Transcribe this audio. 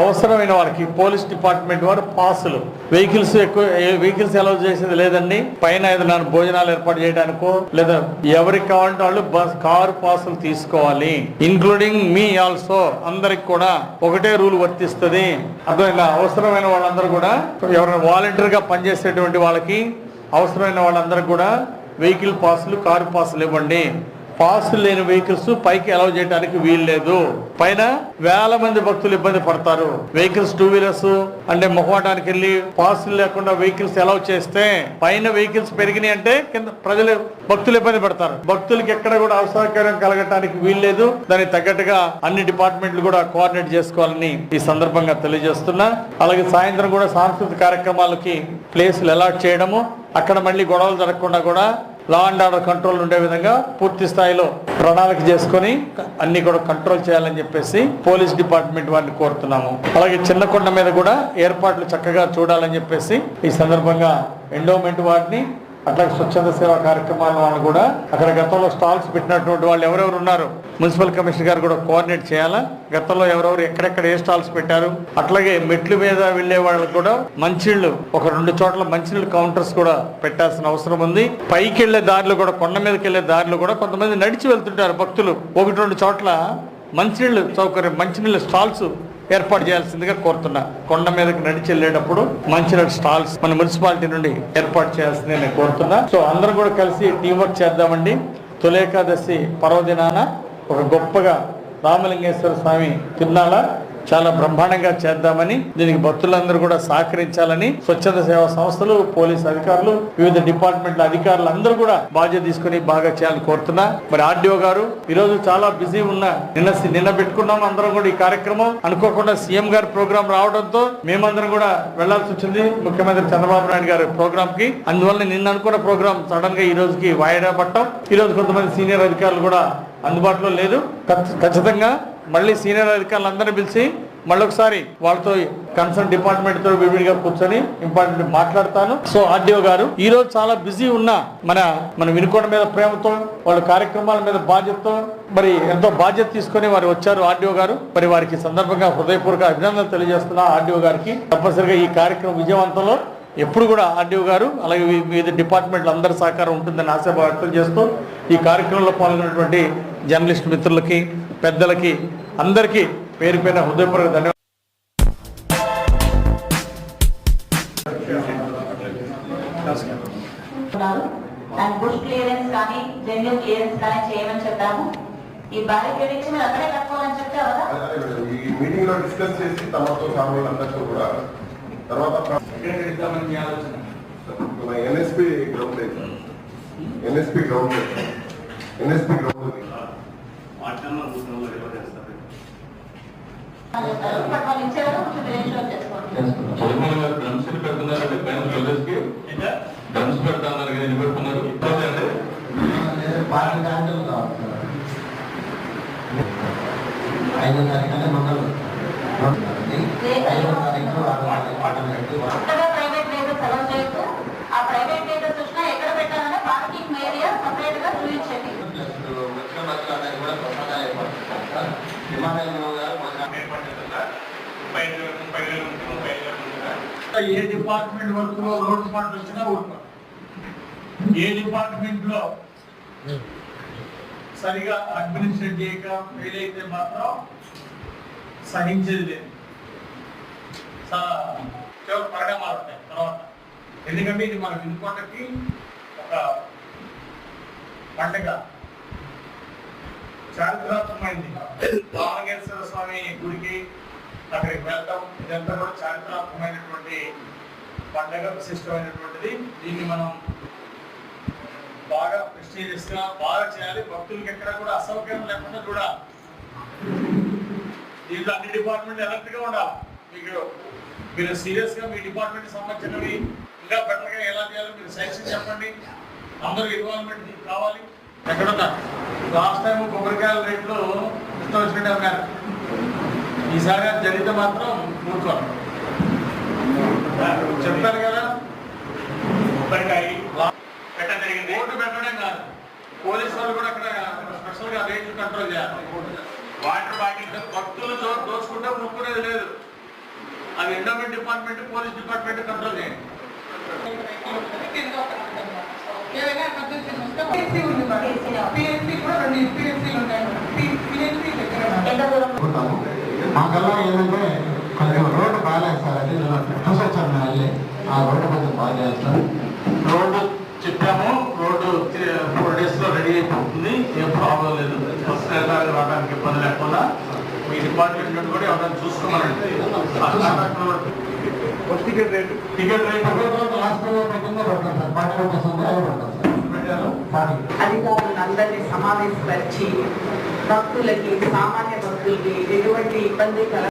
అవసరమైన వారికి police department వారు పాసులు. వెహికల్స్ ఎక్కువ వెహికల్స్ అలౌ చేసేది లేదండి. పైన ఏదైనా భోజనాలు ఏర్పాటు చేయడానికో లేదా ఎవరికి కావాలంటే వాళ్ళు బస్ కారు పాసులు తీసుకోవాలి. ఇంక్లూడింగ్ మీ ఆల్సో అందరికి కూడా ఒకటే రూల్ వర్తిస్తుంది. అర్థమైందా అవసరమైన వాళ్ళందరూ కూడా ఎవరైనా వాలంటీర్గా పనిచేసేటువంటి వాళ్ళకి అవసరమైన వాళ్ళందరూ కూడా వెహికల్ పాసులు కారు పాసులు ఇవ్వండి. పాసులు లేని వెహికల్స్ పైకి అలౌ చేయడానికి వీలు లేదు. పైన వేల మంది భక్తులు ఇబ్బంది పడతారు. వెహికల్స్ టూ వీలర్స్ అంటే మొహమాటానికి వెళ్ళి పాసులు లేకుండా వెహికల్స్ అలౌ చేస్తే పైన వెహికల్స్ పెరిగినాయి అంటే కింద ప్రజలు భక్తులు ఇబ్బంది పడతారు. భక్తులకి ఎక్కడ కూడా అవసరకరం కలగటానికి వీలు లేదు. దానికి తగ్గట్టుగా అన్ని డిపార్ట్మెంట్లు కూడా కోఆర్డినేట్ చేసుకోవాలని ఈ సందర్భంగా తెలియజేస్తున్నా. అలాగే సాయంత్రం కూడా సాంస్కృతిక కార్యక్రమాలకి ప్లేసులు అలాట్ చేయడము అక్కడ మళ్ళీ గొడవలు జరగకుండా కూడా లా అండ్ ఆర్డర్ కంట్రోల్ ఉండే విధంగా పూర్తి స్థాయిలో ప్రణాళిక చేసుకొని అన్ని కూడా కంట్రోల్ చేయాలని చెప్పేసి పోలీస్ డిపార్ట్మెంట్ వారిని కోరుతున్నాము. అలాగే చిన్న కొండ మీద కూడా ఏర్పాట్లు చక్కగా చూడాలని చెప్పేసి ఈ సందర్భంగా ఎండోమెంట్ వారిని అట్లాగే స్వచ్ఛంద సేవా కార్యక్రమాల వాళ్ళు కూడా అక్కడ గతంలో స్టాల్స్ పెట్టినటువంటి వాళ్ళు ఎవరెవరు ఉన్నారు మున్సిపల్ కమిషనర్ గారు కూడా కోఆర్డినేట్ చేయాలా? గతంలో ఎవరెవరు ఎక్కడెక్కడ ఏ స్టాల్స్ పెట్టారు? అట్లాగే మెట్లు మీద వెళ్ళే వాళ్ళకు కూడా మంచిళ్ళు ఒక రెండు చోట్ల మంచినీళ్ళు కౌంటర్స్ కూడా పెట్టాల్సిన అవసరం ఉంది. పైకి వెళ్ళే దారిలో కూడా కొండ మీదకి వెళ్ళే దారిలో కూడా కొంతమంది నడిచి వెళ్తుంటారు భక్తులు. ఒకటి రెండు చోట్ల మంచినీళ్ళు సౌకర్యం మంచినీళ్ళ స్టాల్స్ ఏర్పాటు చేయాల్సిందిగా కోరుతున్నా. కొండ మీదకి నడిచి వెళ్ళేటప్పుడు మంచినీళ్ళ స్టాల్స్ మన మున్సిపాలిటీ నుండి ఏర్పాటు చేయాల్సిందిగా నేను కోరుతున్నా. సో అందరం కూడా కలిసి టీం వర్క్ చేద్దామండి. తులేకాదశి పర్వదినాన ఒక గొప్పగా రామలింగేశ్వర స్వామి తిరునాళ చాలా బ్రహ్మాండంగా చేద్దామని దీనికి భక్తులందరూ కూడా సహకరించాలని స్వచ్ఛంద సేవా సంస్థలు పోలీస్ అధికారులు వివిధ డిపార్ట్మెంట్ల అధికారులు అందరూ కూడా బాధ్యత తీసుకుని బాగా చేయాలని కోరుతున్నా. మరి ఆర్డీఓ గారు ఈరోజు చాలా బిజీ ఉన్న నిన్న నిన్న పెట్టుకున్నాం అందరం కూడా ఈ కార్యక్రమం. అనుకోకుండా సీఎం గారి ప్రోగ్రాం రావడంతో మేమందరం కూడా వెళ్ళాల్సి వచ్చింది ముఖ్యమంత్రి చంద్రబాబు నాయుడు గారి ప్రోగ్రామ్కి అందువల్ల నిన్న అనుకున్న ప్రోగ్రాం సడన్గా ఈ రోజుకి వాయిదా పట్టం ఈ రోజు కొంతమంది సీనియర్ అధికారులు కూడా అందుబాటులో లేదు. ఖచ్చితంగా మళ్ళీ సీనియర్ అధికారులు అందరినీ పిలిచి మళ్ళీ ఒకసారి వాళ్ళతో కన్సర్న్ డిపార్ట్మెంట్తో విడివిడిగా కూర్చొని ఇంపార్టెంట్ మాట్లాడతాను. సో ఆర్డీఓ గారు ఈ రోజు చాలా బిజీ ఉన్న మన మన వినుకొండ మీద ప్రేమతో వాళ్ళ కార్యక్రమాల మీద బాధ్యతతో మరి ఎంతో బాధ్యత తీసుకొని వారు వచ్చారు ఆర్డీఓ గారు. మరి వారికి సందర్భంగా హృదయపూర్వక అభినందనలు తెలియజేస్తున్నా ఆర్డీఓ గారికి. తప్పనిసరిగా ఈ కార్యక్రమం విజయవంతంలో ఎప్పుడు కూడా ఆర్డీఓ గారు అలాగే వివిధ డిపార్ట్మెంట్ల అందరి సహకారం ఉంటుందని ఆశ వ్యక్తం చేస్తూ ఈ కార్యక్రమంలో పాల్గొన్నటువంటి జర్నలిస్ట్ మిత్రులకి పెద్దలకి అందరికీ పేరు పేరున హృదయపూర్వక ధన్యవాదాలు. ఉన్నారు దాని బుష్ క్లియరెన్స్ కానీ జెన్యున్ క్లియరెన్స్ కానీ చేయమని చెప్పాము. ఈ బ్యారికేడ్ ఇచ్చి మీరు అక్కడే కట్టుకోవాలని చెప్పారు కదా ఈ మీటింగ్లో డిస్కస్ చేసి తమతో సామాన్లు అందరితో కూడా తర్వాత NSP ground NSP ground NSP ground drums పెడుతున్నారండి పైన ప్రజెస్కి డ్రమ్స్ పెడతాన్నారు కదా ఎన్ని పెడుతున్నారు ఐదో తారీఖు మంగళవారం. ఐదో తారీఖు ఆరో తారీఖు పాఠం పెట్టి కొత్తగా ప్రైవేట్ వెహికల్స్ అలౌ చేయొద్దు ఆ ప్రైవేట్ వెహికల్స్ వచ్చినా ఎక్కడ పెట్టాలంటే పార్కింగ్ ఏరియా సపరేట్గా చూపించండి ఏ డిపార్ట్మెంట్ వర్క్లో రోడ్ వచ్చినా ఉంటాం ఏ డిపార్ట్మెంట్లో సరిగా అడ్మినిస్ట్రేట్ చేయక ఫెయిల్ అయితే మాత్రం సహించేది లేదు. చాలా పరిణామాలు ఉంటాయి తర్వాత ఎందుకంటే ఇది మన ఇంకొకటి ఒక పండగ. చారిత్రాత్మకమైంది. రామలింగేశ్వర స్వామి గుడికి అక్కడికి వెళ్ళటం ఇదంతా కూడా చారిత్రాత్మకమైనటువంటి పండగ విశిష్టమైనటువంటిది. దీన్ని మనం బాగా ప్రెస్టీజియస్ బాగా చేయాలి. భక్తులకి ఎక్కడ కూడా అసౌకర్యం లేకుండా చూడాలి దీంట్లో అన్ని డిపార్ట్మెంట్ అలర్ట్గా ఉండాలి. మీకు మీరు సీరియస్గా మీ డిపార్ట్మెంట్ సంబంధించినవి ఇంకా బెటర్గా ఎలా చేయాలో మీరు సజెషన్ చెప్పండి. అందరూ ఇన్వాల్వ్మెంట్ కావాలి. ఎక్కడ లాస్ట్ టైం కొబ్బరికాయల రేట్లు ఇష్టం వచ్చినట్టు అన్నారు ఈసారి అది జరిగితే మాత్రం ఊరుకోరు చెప్పారు కదా? కొబ్బరికాయ పెట్టడం జరిగింది. ఓటు పెట్టడం కాదు. పోలీసు వాళ్ళు కూడా అక్కడ స్పెషల్గా రేట్లు కంట్రోల్ చేయాలి. వాటర్ బాటిల్ భక్తులు దోచుకుంటే ముక్కునేది లేదు. అవి endowment department police department control చేయండి. ఏదైనా ఎమర్జెన్సీ వస్తే పిఎస్సీ ఉంది పిఎస్సీ కూడా రెండు పిఎస్సీలు ఉంటాయి పిఎస్సీ దగ్గర మాకల్లా ఏంటంటే కొంచెం రోడ్డు బాగాలేదు సార్ అది చూసి వచ్చాను వెళ్ళి. ఆ రోడ్డు కొంచెం బాగా సార్ రోడ్డు చెప్పాము రోడ్డు ఫోర్ డేస్లో రెడీ అయిపోతుంది. ఏం ప్రాబ్లం లేదు. ఫస్ట్ రావడానికి ఇబ్బంది లేకుండా మీ డిపార్ట్మెంట్ కూడా ఎవరైనా చూసుకోమనండి. Ticket rate. టికెట్ రేటు అధికారులందరినీ సమావేశపరిచి భక్తులకి సామాన్య భక్తులకి ఎటువంటి ఇబ్బంది కల